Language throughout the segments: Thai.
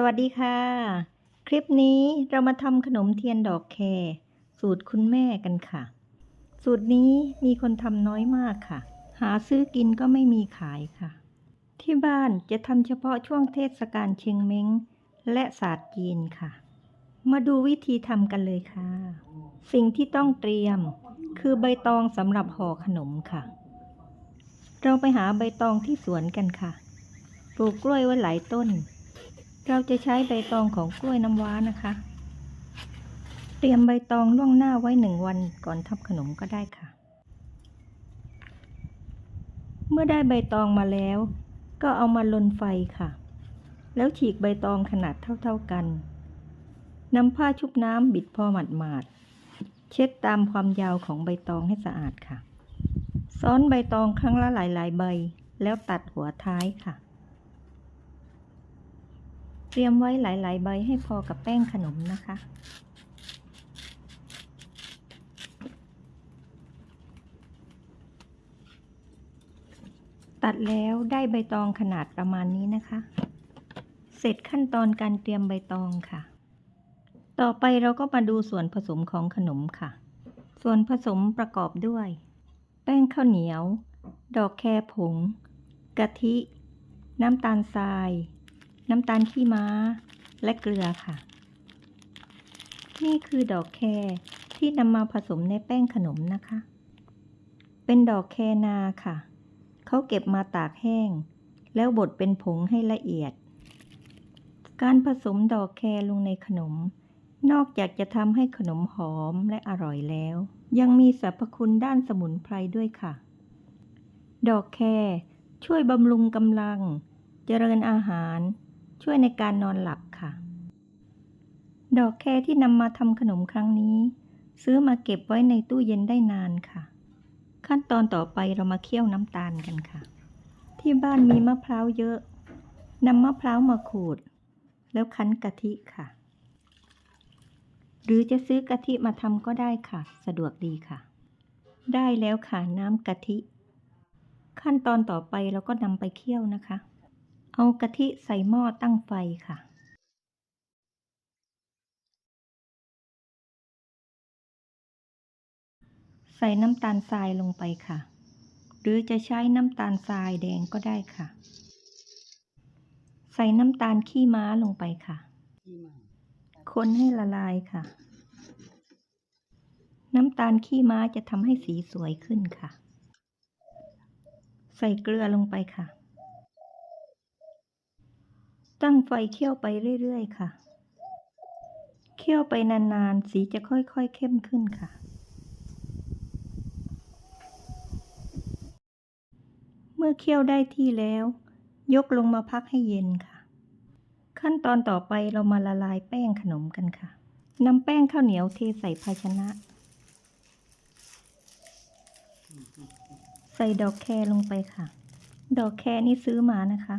สวัสดีค่ะ คลิปนี้เรามาทำขนมเทียนดอกแครสูตรคุณแม่กันค่ะ สูตรนี้มีคนทำน้อยมากค่ะ หาซื้อกินก็ไม่มีขายค่ะ ที่บ้านจะทำเฉพาะช่วงเทศกาลเชียงเม้ง และศาสตร์จีนค่ะ มาดูวิธีทำกันเลยค่ะ สิ่งที่ต้องเตรียม คือใบตองสำหรับห่อขนมค่ะ เราไปหาใบตองที่สวนกันค่ะ ปลูกกล้วยไว้หลายต้น เราจะใช้ใบตองของกล้วยน้ำว้านะคะ เตรียมใบตองล่วงหน้าไว้หนึ่งวันก่อนทำขนมก็ได้ค่ะ เมื่อได้ใบตองมาแล้ว ก็เอามาลนไฟค่ะ แล้วฉีกใบตองขนาดเท่าๆกันนำผ้าชุบน้ำบิดพอหมาดๆเช็ดตามความยาวของใบตองให้สะอาดค่ะ ซ้อนใบตองครั้งละหลายๆใบ แล้วตัดหัวท้ายค่ะ รียมไว้หลาย ๆ ใบให้พอกับแป้งขนมนะคะ ตัดแล้วได้ใบตองขนาดประมาณนี้นะคะ เสร็จขั้นตอนการเตรียมใบตองค่ะ ต่อไปเราก็มาดูส่วนผสมของขนมค่ะ ส่วนผสมประกอบด้วย แป้งข้าวเหนียว ดอกแครผง กะทิ น้ำตาลทราย น้ำตาลขี้ม้า และเกลือค่ะ นี่คือดอกแครที่นำมาผสมในแป้งขนมนะคะ เป็นดอกแคนาค่ะ เขาเก็บมาตากแห้ง แล้วบดเป็นผงให้ละเอียด การผสมดอกแครลงในขนม นอกจากจะทำให้ขนมหอมและอร่อยแล้ว ยังมีสรรพคุณด้านสมุนไพรด้วยค่ะ ดอกแครช่วยบำรุงกำลัง เจริญอาหาร ช่วยในการนอนหลับค่ะ ดอกแครที่นำมาทำขนมครั้งนี้ ซื้อมาเก็บไว้ในตู้เย็นได้นานค่ะ ขั้นตอนต่อไปเรามาเคี่ยวน้ำตาลกันค่ะ ที่บ้านมีมะพร้าวเยอะนำมะพร้าวมาขูด แล้วคั้นกะทิค่ะ หรือจะซื้อกะทิมาทำก็ได้ค่ะ สะดวกดีค่ะ ได้แล้วค่ะน้ำกะทิ ขั้นตอนต่อไปเราก็นำไปเคี่ยวนะคะ เอากะทิใส่หม้อตั้งไฟค่ะ ใส่น้ำตาลทรายลงไปค่ะ หรือจะใช้น้ำตาลทรายแดงก็ได้ค่ะ ใส่น้ำตาลขี้ม้าลงไปค่ะ คนให้ละลายค่ะ น้ำตาลขี้ม้าจะทำให้สีสวยขึ้นค่ะ ใส่เกลือลงไปค่ะ ตั้งไฟเคี่ยวไปเรื่อยๆ ค่ะ เคี่ยวไปนานๆ สีจะค่อยๆ เข้มขึ้นค่ะ เมื่อเคี่ยวได้ที่แล้ว ยกลงมาพักให้เย็นค่ะ ขั้นตอนต่อไปเรามาละลายแป้งขนมกันค่ะนำแป้งข้าวเหนียวเทใส่ภาชนะ ใส่ดอกแครลงไปค่ะ ดอกแครนี่ซื้อมานะคะ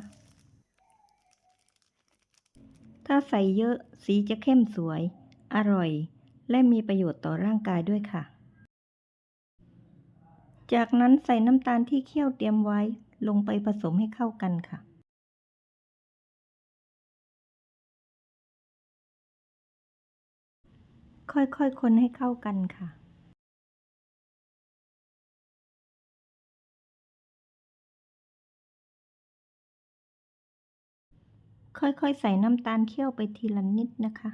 ถ้า ใส่เยอะสีจะเข้มสวย อร่อย และมีประโยชน์ต่อร่างกายด้วยค่ะ จากนั้นใส่น้ำตาลที่เคี่ยวเตรียมไว้ลงไปผสมให้เข้ากันค่ะ ค่อยๆคนให้เข้ากันค่ะ ค่อยๆ ใส่น้ำตาลเคี่ยวไปทีละนิดนะคะ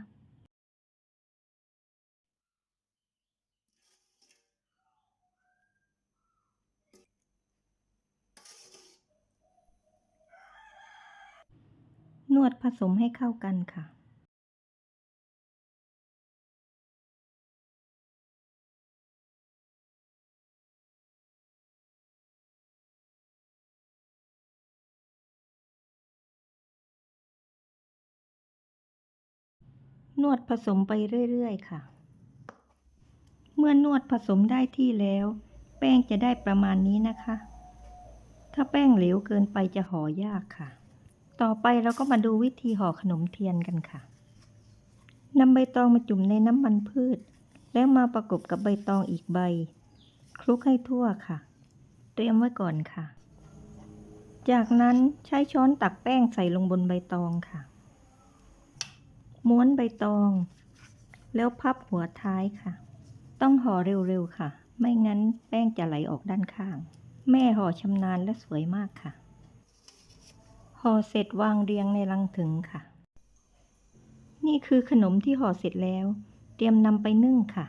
นวดผสมให้เข้ากันค่ะ นวดผสมไปเรื่อยๆค่ะ เมื่อนวดผสมได้ที่แล้ว แป้งจะได้ประมาณนี้นะคะ ถ้าแป้งเหลวเกินไปจะห่อยากค่ะ ต่อไปเราก็มาดูวิธีห่อขนมเทียนกันค่ะนำใบตองมาจุ่มในน้ำมันพืช แล้วมาประกบกับใบตองอีกใบ คลุกให้ทั่วค่ะ เตรียมไว้ก่อนค่ะ จากนั้นใช้ช้อนตักแป้งใส่ลงบนใบตองค่ะ ม้วนใบตอง แล้วพับหัวท้ายค่ะ ต้องห่อเร็วๆค่ะ ไม่งั้นแป้งจะไหลออกด้านข้าง แม่ห่อชำนาญและสวยมากค่ะ ห่อเสร็จวางเรียงในลังถึงค่ะ นี่คือขนมที่ห่อเสร็จแล้ว เตรียมนำไปนึ่งค่ะ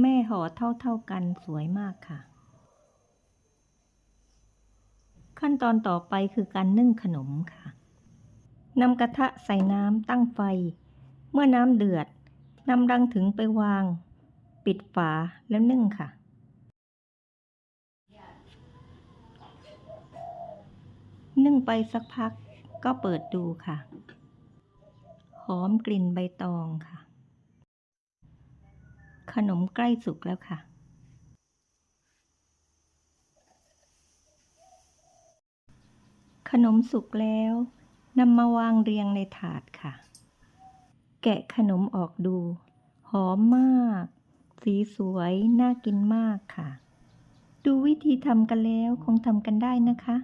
แม่ห่อเท่าๆกันสวยมากค่ะ ขั้นตอนต่อไปคือการนึ่งขนมค่ะ นำกระทะใส่น้ำตั้งไฟ เมื่อน้ำเดือดนำรังถึงไปวาง ปิดฝาแล้วนึ่งค่ะ นึ่งไปสักพักก็เปิดดูค่ะ หอมกลิ่นใบตองค่ะ ขนมใกล้สุกแล้วค่ะ ขนมสุกแล้ว นำมาวางเรียงในถาดค่ะ แกะขนมออกดู หอมมาก สีสวย น่ากินมากค่ะ ดูวิธีทำกันแล้วคงทำกันได้นะคะ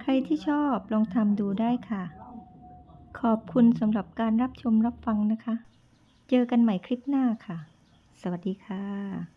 ใครที่ชอบลองทำดูได้ค่ะ ขอบคุณสำหรับการรับชมรับฟังนะคะ เจอกันใหม่คลิปหน้าค่ะ สวัสดีค่ะ